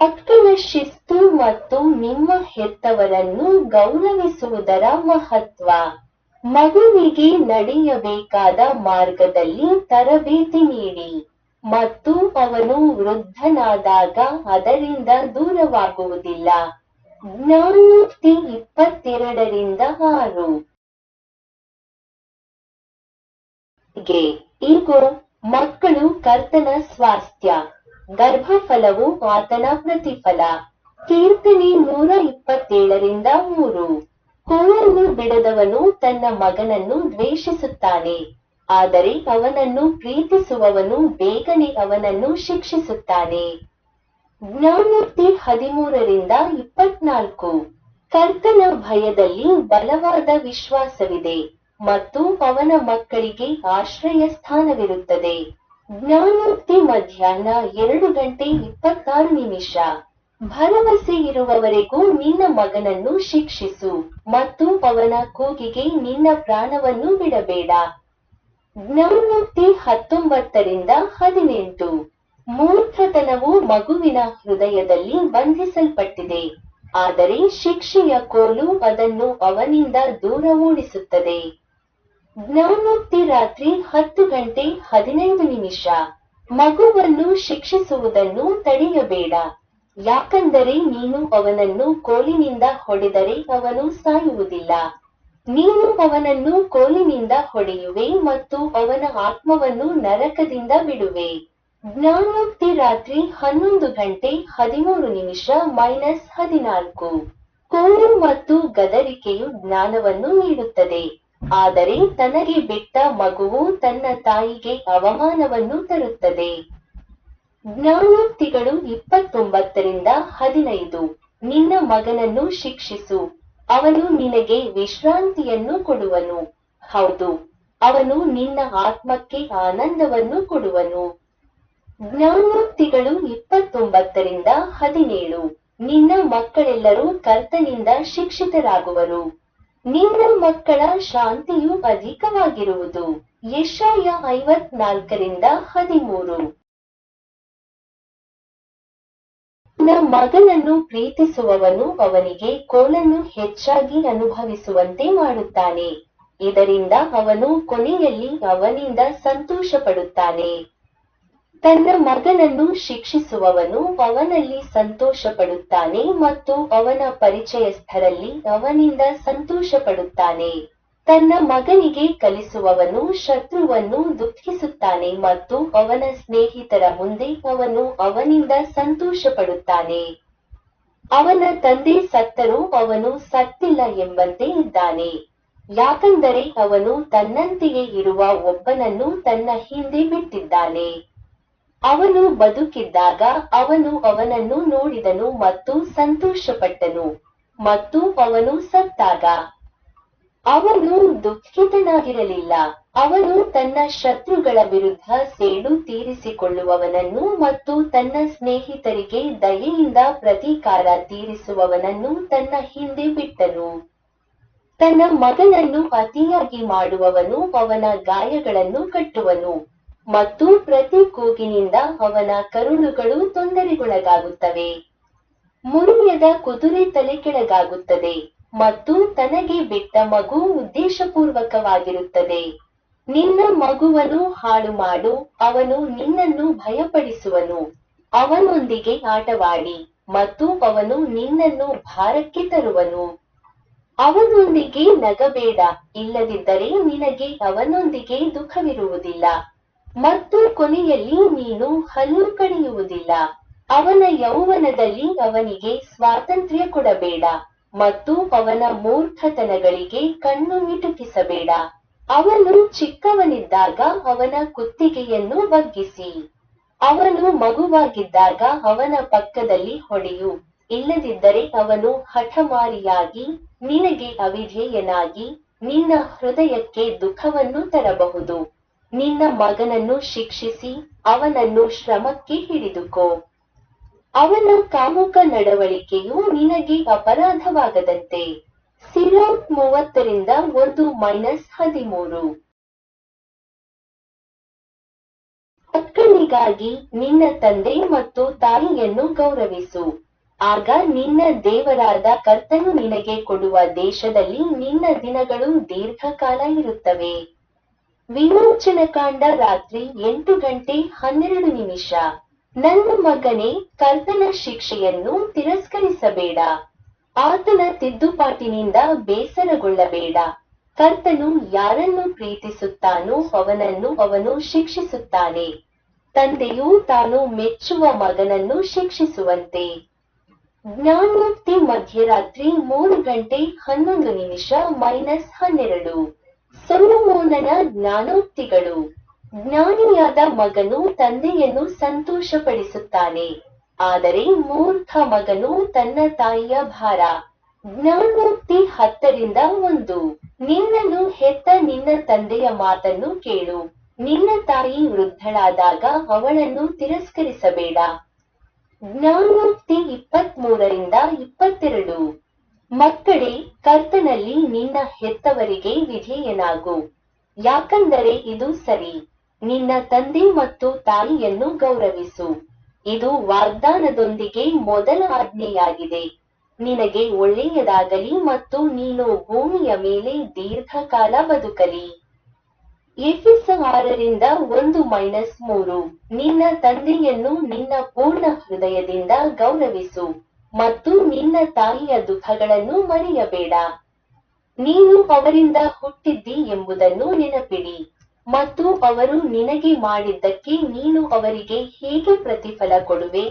ಮಕ್ಕಳ ಶಿಸ್ತು ಮತ್ತು ನಿಮ್ಮ ಹೆತ್ತವರನ್ನು ಗೌರವಿಸುವುದರ ಮಹತ್ವ. ಮಗುವಿಗೆ ನಡೆಯಬೇಕಾದ ಮಾರ್ಗದಲ್ಲಿ ತರಬೇತಿ ನೀಡಿ ಮತ್ತು ಅವನು ವೃದ್ಧನಾದಾಗ ಅದರಿಂದ ದೂರವಾಗುವುದಿಲ್ಲ. ಜ್ಞಾನೋಕ್ತಿ ಇಪ್ಪತ್ತೆರಡರಿಂದ ಆರು. ಈಗೋ ಮಕ್ಕಳು ಕರ್ತನ ಸ್ವಾಸ್ಥ್ಯ ಗರ್ಭಫಲವು ಆತನ ಪ್ರತಿಫಲ. ಕೀರ್ತನೆ ನೂರ ಇಪ್ಪತ್ತೇಳರಿಂದ ಮೂರು. ಹೂವನ್ನು ಬಿಡದವನು ತನ್ನ ಮಗನನ್ನು ದ್ವೇಷಿಸುತ್ತಾನೆ. ಆದರೆ ಅವನನ್ನು ಪ್ರೀತಿಸುವವನು ಬೇಗನೆ ಅವನನ್ನು ಶಿಕ್ಷಿಸುತ್ತಾನೆ. ಜ್ಞಾನೋಕ್ತಿ ಹದಿಮೂರರಿಂದ ಇಪ್ಪತ್ನಾಲ್ಕು. ಕರ್ತನ ಭಯದಲ್ಲಿ ಬಲವಾದ ವಿಶ್ವಾಸವಿದೆ ಮತ್ತು ಅವನ ಮಕ್ಕಳಿಗೆ ಆಶ್ರಯ ಸ್ಥಾನವಿರುತ್ತದೆ ಜ್ಞಾನೋಕ್ತಿ ಮಧ್ಯಾಹ್ನ ಎರಡು ಗಂಟೆ ಇಪ್ಪತ್ತಾರು ನಿಮಿಷ. ಭರವಸೆ ಇರುವವರೆಗೂ ನಿನ್ನ ಮಗನನ್ನು ಶಿಕ್ಷಿಸು ಮತ್ತು ಅವನ ಕೂಗಿಗೆ ನಿನ್ನ ಪ್ರಾಣವನ್ನು ಬಿಡಬೇಡ. ಜ್ಞಾನೋಕ್ತಿ ಹತ್ತೊಂಬತ್ತರಿಂದ ಹದಿನೆಂಟು. ಮೂರ್ಖತನವು ಮಗುವಿನ ಹೃದಯದಲ್ಲಿ ಬಂಧಿಸಲ್ಪಟ್ಟಿದೆ. ಆದರೆ ಶಿಕ್ಷೆಯ ಕೋಲು ಅದನ್ನು ಅವನಿಂದ ದೂರ ಓಡಿಸುತ್ತದೆ. ಜ್ಞಾನೋಕ್ತಿ ರಾತ್ರಿ ಹತ್ತು ಗಂಟೆ ಹದಿನೈದು ನಿಮಿಷ. ಮಗುವನ್ನು ಶಿಕ್ಷಿಸುವುದನ್ನು ತಡೆಯಬೇಡ. ಯಾಕಂದರೆ ನೀನು ಅವನನ್ನು ಕೋಲಿನಿಂದ ಹೊಡೆದರೆ ಅವನು ಸಾಯುವುದಿಲ್ಲ. ನೀನು ಅವನನ್ನು ಕೋಲಿನಿಂದ ಹೊಡೆಯುವೆ ಮತ್ತು ಅವನ ಆತ್ಮವನ್ನು ನರಕದಿಂದ ಬಿಡುವೆ. ಜ್ಞಾನೋಕ್ತಿ ರಾತ್ರಿ ಹನ್ನೊಂದು ಗಂಟೆ ಹದಿಮೂರು ನಿಮಿಷ ಮೈನಸ್ ಹದಿನಾಲ್ಕು. ಕೋಲು ಮತ್ತು ಗದರಿಕೆಯು ಜ್ಞಾನವನ್ನು ನೀಡುತ್ತದೆ. ಆದರೆ ತನಗೆ ಬಿಟ್ಟ ಮಗುವು ತನ್ನ ತಾಯಿಗೆ ಅವಮಾನವನ್ನು ತರುತ್ತದೆ. ಜ್ಞಾನೋಕ್ತಿಗಳು ಇಪ್ಪತ್ತೊಂಬತ್ತರಿಂದ ಹದಿನೈದು. ನಿನ್ನ ಮಗನನ್ನು ಶಿಕ್ಷಿಸು. ಅವನು ನಿನಗೆ ವಿಶ್ರಾಂತಿಯನ್ನು ಕೊಡುವನು. ಹೌದು, ಅವನು ನಿನ್ನ ಆತ್ಮಕ್ಕೆ ಆನಂದವನ್ನು ಕೊಡುವನು. ಜ್ಞಾನೋಕ್ತಿಗಳು ಇಪ್ಪತ್ತೊಂಬತ್ತರಿಂದ ಹದಿನೇಳು. ನಿನ್ನ ಮಕ್ಕಳೆಲ್ಲರೂ ಕರ್ತನಿಂದ ಶಿಕ್ಷಿತರಾಗುವರು. ನಿನ್ನ ಮಕ್ಕಳ ಶಾಂತಿಯು ಅಧಿಕವಾಗಿರುವುದು. ಯಶಾಯ ಐವತ್ನಾಲ್ಕರಿಂದ ಹದಿಮೂರು. ನನ್ನ ಮಗನನ್ನು ಪ್ರೀತಿಸುವವನು ಅವನಿಗೆ ಕೋಲನ್ನು ಹೆಚ್ಚಾಗಿ ಅನುಭವಿಸುವಂತೆ ಮಾಡುತ್ತಾನೆ. ಇದರಿಂದ ಅವನು ಕೊನೆಯಲ್ಲಿ ಅವನಿಂದ ಸಂತೋಷ ಪಡುತ್ತಾನೆ ತನ್ನ ಮಗನನ್ನು ಶಿಕ್ಷಿಸುವವನು ಅವನಲ್ಲಿ ಸಂತೋಷ ಪಡುತ್ತಾನೆ ಮತ್ತು ಅವನ ಪರಿಚಯಸ್ಥರಲ್ಲಿ ಅವನಿಂದ ಸಂತೋಷ ಪಡುತ್ತಾನೆ ತನ್ನ ಮಗನಿಗೆ ಕಲಿಸುವವನು ಶತ್ರುವನ್ನು ದುಃಖಿಸುತ್ತಾನೆ ಮತ್ತು ಅವನ ಸ್ನೇಹಿತರ ಮುಂದೆ ಅವನು ಅವನಿಂದ ಸಂತೋಷ ಪಡುತ್ತಾನೆ ಅವನ ತಂದೆ ಸತ್ತರೂ ಅವನು ಸತ್ತಿಲ್ಲ ಎಂಬಂತೆ ಇದ್ದಾನೆ. ಯಾಕಂದರೆ ಅವನು ತನ್ನಂತೆಯೇ ಇರುವ ಒಬ್ಬನನ್ನು ತನ್ನ ಹಿಂದೆ ಬಿಟ್ಟಿದ್ದಾನೆ. ಅವನು ಬದುಕಿದ್ದಾಗ ಅವನು ಅವನನ್ನು ನೋಡಿದನು ಮತ್ತು ಸಂತೋಷಪಟ್ಟನು ಮತ್ತು ಅವನು ಸತ್ತಾಗ. ಅವನು ದುಃಖಿತನಾಗಿರಲಿಲ್ಲ. ಅವನು ತನ್ನ ಶತ್ರುಗಳ ವಿರುದ್ಧ ಸೇಡು ತೀರಿಸಿಕೊಳ್ಳುವವನನ್ನು ಮತ್ತು ತನ್ನ ಸ್ನೇಹಿತರಿಗೆ ದಯೆಯಿಂದ ಪ್ರತೀಕಾರ ತೀರಿಸುವವನನ್ನು ತನ್ನ ಹಿಂದೆ ಬಿಟ್ಟನು. ತನ್ನ ಮಗನನ್ನು ಅತಿಯಾಗಿ ಮಾಡುವವನು ಅವನ ಗಾಯಗಳನ್ನು ಕಟ್ಟುವನು. ಮತ್ತು ಪ್ರತಿ ಕೂಗಿನಿಂದ ಅವನ ಕರುಳುಗಳು ತೊಂದರೆಗೊಳಗಾಗುತ್ತವೆ. ಮುರಿಯದ ಕುದುರೆ ತಲೆ ಕೆಳಗಾಗುತ್ತದೆ ಮತ್ತು ತನಗೆ ಬಿಟ್ಟ ಮಗು ಉದ್ದೇಶಪೂರ್ವಕವಾಗಿರುತ್ತದೆ. ನಿನ್ನ ಮಗುವನು ಹಾಳು ಮಾಡು, ಅವನು ನಿನ್ನನ್ನು ಭಯಪಡಿಸುವನು. ಅವನೊಂದಿಗೆ ಆಟವಾಡಿ ಮತ್ತು ಅವನು ನಿನ್ನನ್ನು ಭಾರಕ್ಕೆ ತರುವನು. ಅವನೊಂದಿಗೆ ನಗಬೇಡ, ಇಲ್ಲದಿದ್ದರೆ ನಿನಗೆ ಅವನೊಂದಿಗೆ ದುಃಖವಿರುವುದಿಲ್ಲ. ಮತ್ತು ಕೊನೆಯಲ್ಲಿ ನೀನು ಹಲ್ಲು ಕಡಿಯುವುದಿಲ್ಲ. ಅವನ ಯೌವನದಲ್ಲಿ ಅವನಿಗೆ ಸ್ವಾತಂತ್ರ್ಯ ಕೊಡಬೇಡ ಮತ್ತು ಅವನ ಮೂರ್ಖತನಗಳಿಗೆ ಕಣ್ಣು ಮಿಟುಕಿಸಬೇಡ. ಅವನು ಚಿಕ್ಕವನಿದ್ದಾಗ ಅವನ ಕುತ್ತಿಗೆಯನ್ನು ಬಗ್ಗಿಸಿ. ಅವನು ಮಗುವಾಗಿದ್ದಾಗ ಅವನ ಪಕ್ಕದಲ್ಲಿ ಹೊಡೆಯು. ಇಲ್ಲದಿದ್ದರೆ ಅವನು ಹಠಮಾರಿಯಾಗಿ ನಿನಗೆ ಅವಿಧೇಯನಾಗಿ ನಿನ್ನ ಹೃದಯಕ್ಕೆ ದುಃಖವನ್ನು ತರಬಹುದು. ನಿನ್ನ ಮಗನನ್ನು ಶಿಕ್ಷಿಸಿ ಅವನನ್ನು ಶ್ರಮಕ್ಕೆ ಹಿಡಿದುಕೋ. ಅವನ ಕಾಮುಕ ನಡವಳಿಕೆಯು ನಿನಗೆ ಅಪರಾಧವಾಗದಂತೆ. ಸಿರಾಟ್ ಮೂವತ್ತರಿಂದ ಒಂದು ಮೈನಸ್ ಹದಿಮೂರು. ಮಕ್ಕಳಿಗಾಗಿ ನಿನ್ನ ತಂದೆ ಮತ್ತು ತಾಯಿಯನ್ನು ಗೌರವಿಸು. ಆಗ ನಿನ್ನ ದೇವರಾದ ಕರ್ತನು ನಿನಗೆ ಕೊಡುವ ದೇಶದಲ್ಲಿ ನಿನ್ನ ದಿನಗಳು ದೀರ್ಘಕಾಲ ಇರುತ್ತವೆ. ವಿಮೋಚನಕಾಂಡ ರಾತ್ರಿ ಎಂಟು ಗಂಟೆ ಹನ್ನೆರಡು ನಿಮಿಷ. ನನ್ನ ಮಗನೇ ಕರ್ತನ ಶಿಕ್ಷೆಯನ್ನು ತಿರಸ್ಕರಿಸಬೇಡ. ಆತನ ತಿದ್ದುಪಾಟಿನಿಂದ ಬೇಸರಗೊಳ್ಳಬೇಡ. ಕರ್ತನು ಯಾರನ್ನು ಪ್ರೀತಿಸುತ್ತಾನೋ ಅವನನ್ನು ಅವನು ಶಿಕ್ಷಿಸುತ್ತಾನೆ. ತಂದೆಯು ತಾನು ಮೆಚ್ಚುವ ಮಗನನ್ನು ಶಿಕ್ಷಿಸುವಂತೆ. ಜ್ಞಾನೋಕ್ತಿ ಮಧ್ಯರಾತ್ರಿ ಮೂರು ಗಂಟೆ ಹನ್ನೊಂದು ನಿಮಿಷ ಮೈನಸ್ ಹನ್ನೆರಡು. ಸೊಲೊಮೋನನ ಜ್ಞಾನೋಕ್ತಿಗಳು. ಜ್ಞಾನಿಯಾದ ಮಗನು ತಂದೆಯನ್ನು ಸಂತೋಷಪಡಿಸುತ್ತಾನೆ. ಆದರೆ ಮೂರ್ಖ ಮಗನು ತನ್ನ ತಾಯಿಯ ಭಾರ. ಜ್ಞಾನೋಕ್ತಿ ಹತ್ತರಿಂದ ಒಂದು. ನಿನ್ನನ್ನು ಹೆತ್ತ ನಿನ್ನ ತಂದೆಯ ಮಾತನ್ನು ಕೇಳು. ನಿನ್ನ ತಾಯಿ ವೃದ್ಧಳಾದಾಗ ಅವಳನ್ನು ತಿರಸ್ಕರಿಸಬೇಡ. ಜ್ಞಾನೋಕ್ತಿ ಇಪ್ಪತ್ಮೂರರಿಂದ ಇಪ್ಪತ್ತೆರಡು. ಮಕ್ಕಳೇ ಕರ್ತನಲ್ಲಿ ನಿನ್ನ ಹೆತ್ತವರಿಗೆ ವಿಧೇಯನಾಗು. ಯಾಕಂದರೆ ಇದು ಸರಿ. ನಿನ್ನ ತಂದೆ ಮತ್ತು ತಾಯಿಯನ್ನು ಗೌರವಿಸು. ಇದು ವಾಗ್ದಾನದೊಂದಿಗೆ ಮೊದಲ ಆಜ್ಞೆಯಾಗಿದೆ. ನಿನಗೆ ಒಳ್ಳೆಯದಾಗಲಿ ಮತ್ತು ನೀನು ಭೂಮಿಯ ಮೇಲೆ ದೀರ್ಘಕಾಲ ಬದುಕಲಿ. ಎಫಿಸ ಆರರಿಂದ ಒಂದು ಮೈನಸ್ ಮೂರು. ನಿನ್ನ ತಂದೆಯನ್ನು ನಿನ್ನ ಪೂರ್ಣ ಹೃದಯದಿಂದ ಗೌರವಿಸು. ಮತ್ತು ನಿನ್ನ ತಾಯಿಯ ದುಃಖಗಳನ್ನು ಮರೆಯಬೇಡ. ನೀನು ಅವರಿಂದ ಹುಟ್ಟಿದ್ದಿ ಎಂಬುದನ್ನು ನೆನಪಿಡಿ. ಮತ್ತು ಅವರು ನಿನಗೆ ಮಾಡಿದ್ದಕ್ಕೆ ನೀನು ಅವರಿಗೆ ಹೇಗೆ ಪ್ರತಿಫಲ ಕೊಡುವೆ?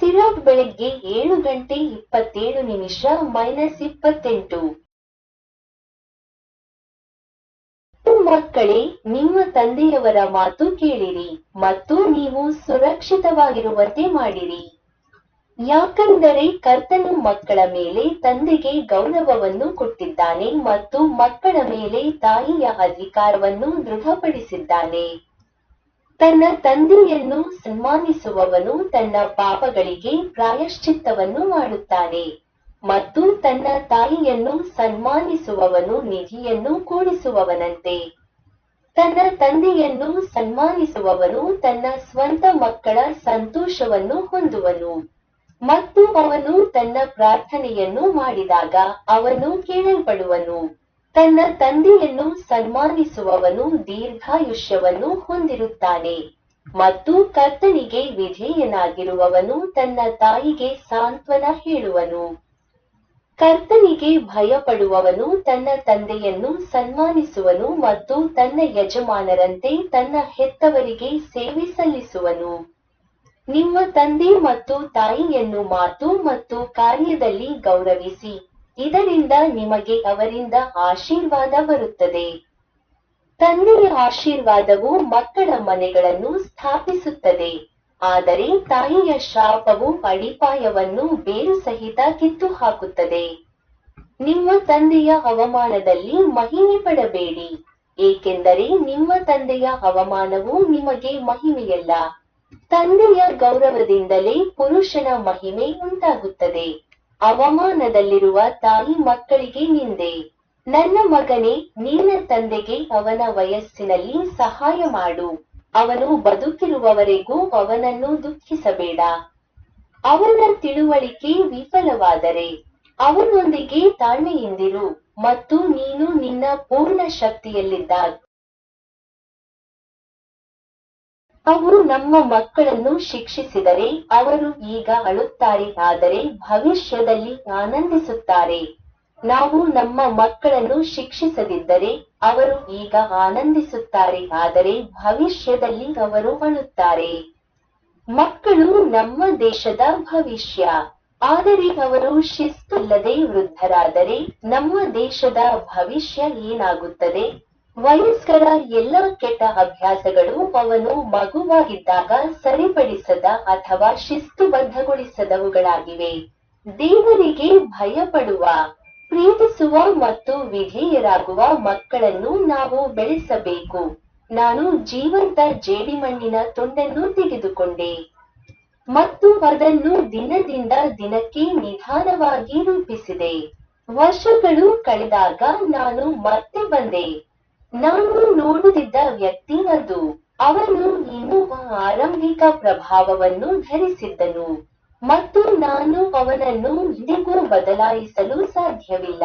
ಸಿರಾಟ್ ಬೆಳಗ್ಗೆ ಏಳು ಗಂಟೆ ಇಪ್ಪತ್ತೇಳು ನಿಮಿಷ ಮೈನಸ್ ಇಪ್ಪತ್ತೆಂಟು. ಮಕ್ಕಳೇ, ನಿಮ್ಮ ತಂದೆಯವರ ಮಾತು ಕೇಳಿರಿ ಮತ್ತು ನೀವು ಸುರಕ್ಷಿತವಾಗಿರುವಂತೆ ಮಾಡಿರಿ. ಯಾಕಂದರೆ ಕರ್ತನು ಮಕ್ಕಳ ಮೇಲೆ ತಂದೆಗೆ ಗೌರವವನ್ನು ಕೊಟ್ಟಿದ್ದಾನೆ ಮತ್ತು ಮಕ್ಕಳ ಮೇಲೆ ತಾಯಿಯ ಅಧಿಕಾರವನ್ನು ದೃಢಪಡಿಸಿದ್ದಾನೆ. ತನ್ನ ತಂದೆಯನ್ನು ಸನ್ಮಾನಿಸುವವನು ತನ್ನ ಪಾಪಗಳಿಗೆ ಪ್ರಾಯಶ್ಚಿತ್ತವನ್ನು ಮಾಡುತ್ತಾನೆ ಮತ್ತು ತನ್ನ ತಾಯಿಯನ್ನು ಸನ್ಮಾನಿಸುವವನು ನಿಧಿಯನ್ನು ಕೂಡಿಸುವವನಂತೆ. ತನ್ನ ತಂದೆಯನ್ನು ಸನ್ಮಾನಿಸುವವನು ತನ್ನ ಸ್ವಂತ ಮಕ್ಕಳ ಸಂತೋಷವನ್ನು ಹೊಂದುವನು. ಮತ್ತು ಅವನು ತನ್ನ ಪ್ರಾರ್ಥನೆಯನ್ನು ಮಾಡಿದಾಗ ಅವನು ಕೇಳಲ್ಪಡುವನು. ತನ್ನ ತಂದೆಯನ್ನು ಸನ್ಮಾನಿಸುವವನು ದೀರ್ಘಾಯುಷ್ಯವನ್ನು ಹೊಂದಿರುತ್ತಾನೆ. ಮತ್ತು ಕರ್ತನಿಗೆ ವಿಧೇಯನಾಗಿರುವವನು ತನ್ನ ತಾಯಿಗೆ ಸಾಂತ್ವನ ಹೇಳುವನು. ಕರ್ತನಿಗೆ ಭಯಪಡುವವನು ತನ್ನ ತಂದೆಯನ್ನು ಸನ್ಮಾನಿಸುವನು ಮತ್ತು ತನ್ನ ಯಜಮಾನರಂತೆ ತನ್ನ ಹೆತ್ತವರಿಗೆ ಸೇವೆ ಸಲ್ಲಿಸುವನು. ನಿಮ್ಮ ತಂದೆ ಮತ್ತು ತಾಯಿಯನ್ನು ಮಾತು ಮತ್ತು ಕಾರ್ಯದಲ್ಲಿ ಗೌರವಿಸಿ, ಇದರಿಂದ ನಿಮಗೆ ಅವರಿಂದ ಆಶೀರ್ವಾದ ಬರುತ್ತದೆ. ತಂದೆಯ ಆಶೀರ್ವಾದವು ಮಕ್ಕಳ ಮನೆಗಳನ್ನು ಸ್ಥಾಪಿಸುತ್ತದೆ, ಆದರೆ ತಾಯಿಯ ಶಾಪವು ಅಡಿಪಾಯವನ್ನು ಬೇರು ಸಹಿತ ಕಿತ್ತು ಹಾಕುತ್ತದೆ ನಿಮ್ಮ ತಂದೆಯ ಅವಮಾನದಲ್ಲಿ ಮಹಿಮೆ ಪಡಬೇಡಿ, ಏಕೆಂದರೆ ನಿಮ್ಮ ತಂದೆಯ ಅವಮಾನವು ನಿಮಗೆ ಮಹಿಮೆಯಲ್ಲ. ತಂದೆಯ ಗೌರವದಿಂದಲೇ ಪುರುಷನ ಮಹಿಮೆ ಉಂಟಾಗುತ್ತದೆ. ಅವಮಾನದಲ್ಲಿರುವ ತಾಯಿ ಮಕ್ಕಳಿಗೆ ನಿಂದೆ. ನನ್ನ ಮಗನೇ, ನಿನ್ನ ತಂದೆಗೆ ಅವನ ವಯಸ್ಸಿನಲ್ಲಿ ಸಹಾಯ ಮಾಡು. ಅವನು ಬದುಕಿರುವವರೆಗೂ ಅವನನ್ನು ದುಃಖಿಸಬೇಡ. ಅವನ ತಿಳುವಳಿಕೆ ವಿಫಲವಾದರೆ ಅವನೊಂದಿಗೆ ತಾಳ್ಮೆಯಿಂದಿರು ಮತ್ತು ನೀನು ನಿನ್ನ ಪೂರ್ಣ ಶಕ್ತಿಯಲ್ಲಿದ್ದಾಗ ಅವರು ನಮ್ಮ ಮಕ್ಕಳನ್ನು ಶಿಕ್ಷಿಸಿದರೆ ಅವರು ಈಗ ಅಳುತ್ತಾರೆ, ಆದರೆ ಭವಿಷ್ಯದಲ್ಲಿ ಆನಂದಿಸುತ್ತಾರೆ. ನಾವು ನಮ್ಮ ಮಕ್ಕಳನ್ನು ಶಿಕ್ಷಿಸದಿದ್ದರೆ ಅವರು ಈಗ ಆನಂದಿಸುತ್ತಾರೆ, ಆದರೆ ಭವಿಷ್ಯದಲ್ಲಿ ಅವರು ಅಳುತ್ತಾರೆ. ಮಕ್ಕಳು ನಮ್ಮ ದೇಶದ ಭವಿಷ್ಯ. ಆದರೆ ಅವರು ಶಿಸ್ತಿಲ್ಲದೆ ವೃದ್ಧರಾದರೆ ನಮ್ಮ ದೇಶದ ಭವಿಷ್ಯ ಏನಾಗುತ್ತದೆ? ವಯಸ್ಕರ ಎಲ್ಲ ಕೆಟ್ಟ ಅಭ್ಯಾಸಗಳು ಅವನು ಮಗುವಾಗಿದ್ದಾಗ ಸರಿಪಡಿಸದ ಅಥವಾ ಶಿಸ್ತುಬದ್ಧಗೊಳಿಸದವುಗಳಾಗಿವೆ. ದೇವರಿಗೆ ಭಯಪಡುವ, ಪ್ರೀತಿಸುವ ಮತ್ತು ವಿಧೇಯರಾಗುವ ಮಕ್ಕಳನ್ನು ನಾವು ಬೆಳೆಸಬೇಕು. ನಾನು ಜೀವಂತ ಜೇಡಿಮಣ್ಣಿನ ತುಂಡನ್ನು ತೆಗೆದುಕೊಂಡೆ. ಮತ್ತು ಅದನ್ನು ದಿನದಿಂದ ದಿನಕ್ಕೆ ನಿಧಾನವಾಗಿ ರೂಪಿಸಿದೆ. ವರ್ಷಗಳು ಕಳೆದಾಗ ನಾನು ಮತ್ತೆ ಬಂದೆ. ನಾನು ನೋಡುತ್ತಿದ್ದ ವ್ಯಕ್ತಿ ಅದು ಅವನು ಇನ್ನೂ ಆರಂಭಿಕ ಪ್ರಭಾವವನ್ನು ಧರಿಸಿದ್ದನು. ಮತ್ತು ನಾನು ಅವನನ್ನು ಇಂದಿಗೂ ಬದಲಾಯಿಸಲು ಸಾಧ್ಯವಿಲ್ಲ.